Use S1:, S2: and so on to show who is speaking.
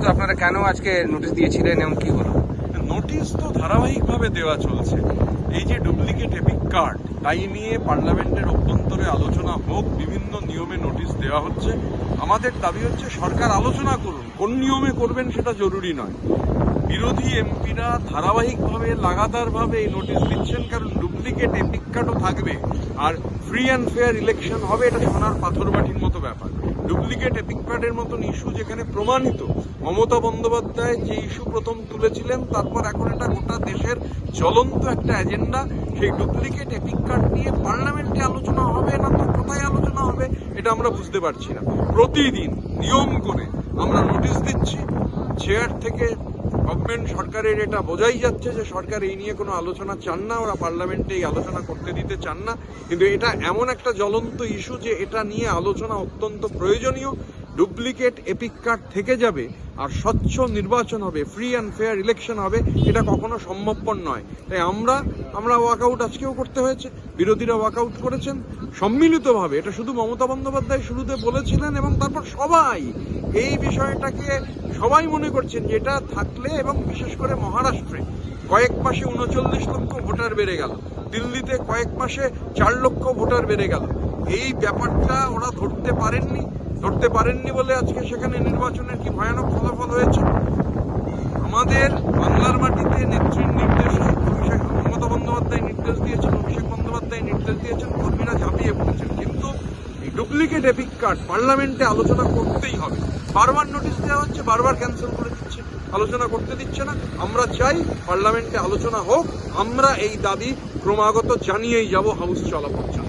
S1: তো আপনারা কেন আজকে নোটিশ দিয়েছিলেন এবং কি হলো?
S2: নোটিশ তো ধারাবাহিকভাবে দেওয়া চলছে। এই যে ডুপ্লিকেট এপিক কার্ড তাই নিয়ে পার্লামেন্টের অভ্যন্তরে আলোচনা হোক, বিভিন্ন নিয়মে নোটিশ দেওয়া হচ্ছে। আমাদের দাবি হচ্ছে সরকার আলোচনা করুন, কোন নিয়মে করবেন সেটা জরুরি নয়। বিরোধী এমপিরা ধারাবাহিকভাবে, লাগাতারভাবে এই নোটিশ দিচ্ছেন, কারণ ডুপ্লিকেট কার্ডও থাকবে। আর ফ্রি অ্যান্ড ফেয়ার ইলেকশন হবে, এটা সোনার পাথরবাটির মতো ব্যাপার। ডুপ্লিকেট এপিক কার্ডের মতন ইস্যু যেখানে প্রমাণিত মমতা বন্দ্যোপাধ্যায় যে ইস্যু প্রথম তুলেছিলেন, তারপর এখন এটা গোটা দেশের জ্বলন্ত একটা এজেন্ডা সেই ডুপ্লিকেট এপিক কার্ড নিয়ে পার্লামেন্টে আলোচনা হবে না, তো কোথায় আলোচনা হবে, এটা আমরা বুঝতে পারছি না। প্রতিদিন নিয়ম করে আমরা নোটিশ দিচ্ছি চেয়ার থেকে গভর্নমেন্ট সরকারের এটা বোঝাই যাচ্ছে যে সরকার এই নিয়ে কোনো আলোচনা চান না, ওরা পার্লামেন্টে এই আলোচনা করতে দিতে চান না। কিন্তু এটা এমন একটা জ্বলন্ত ইস্যু যে এটা নিয়ে আলোচনা অত্যন্ত প্রয়োজনীয়। ডুপ্লিকেট এপিক কার্ড থেকে যাবে আর স্বচ্ছ নির্বাচন হবে ফ্রি অ্যান্ড ফেয়ার ইলেকশন হবে, এটা কখনো সম্ভবপর নয়। তাই আমরা আমরা ওয়াকআউট আজকেও করতে হয়েছে, বিরোধীরা ওয়াকআউট করেছেন, সম্মিলিতভাবে, এটা শুধু মমতা বন্দ্যোপাধ্যায় শুরুতে বলেছিলেন এবং তারপর সবাই এই বিষয়টাকে সবাই মনে করছেন যে এটা থাকলে এবং বিশেষ করে মহারাষ্ট্রে কয়েক মাসে উনচল্লিশ লক্ষ ভোটার বেড়ে গেল, দিল্লিতে কয়েক মাসে চার লক্ষ ভোটার বেড়ে গেল। এই ব্যাপারটা ওরা ধরতে পারেননি ধরতে পারেননি বলে আজকে সেখানে নির্বাচনের কি ভয়ানক ফলাফল হয়েছে? আমাদের বাংলার মাটিতে নেত্রীর নির্দেশে, অভিষেক মমতা বন্দ্যোপাধ্যায় নির্দেশ দিয়েছেন, অভিষেক বন্দ্যোপাধ্যায় নির্দেশ দিয়েছেন, কর্মীরা ঝাঁপিয়ে পড়েছেন। কিন্তু এই ডুপ্লিকেট এপিক কার্ড পার্লামেন্টে আলোচনা করতেই হবে। বারবার নোটিশ দেওয়া হচ্ছে, বারবার ক্যান্সেল করে দিচ্ছে। আলোচনা করতে দিচ্ছে না। আমরা চাই পার্লামেন্টে আলোচনা হোক, আমরা এই দাবি ক্রমাগত জানিয়েই যাব হাউস চলা পর্যন্ত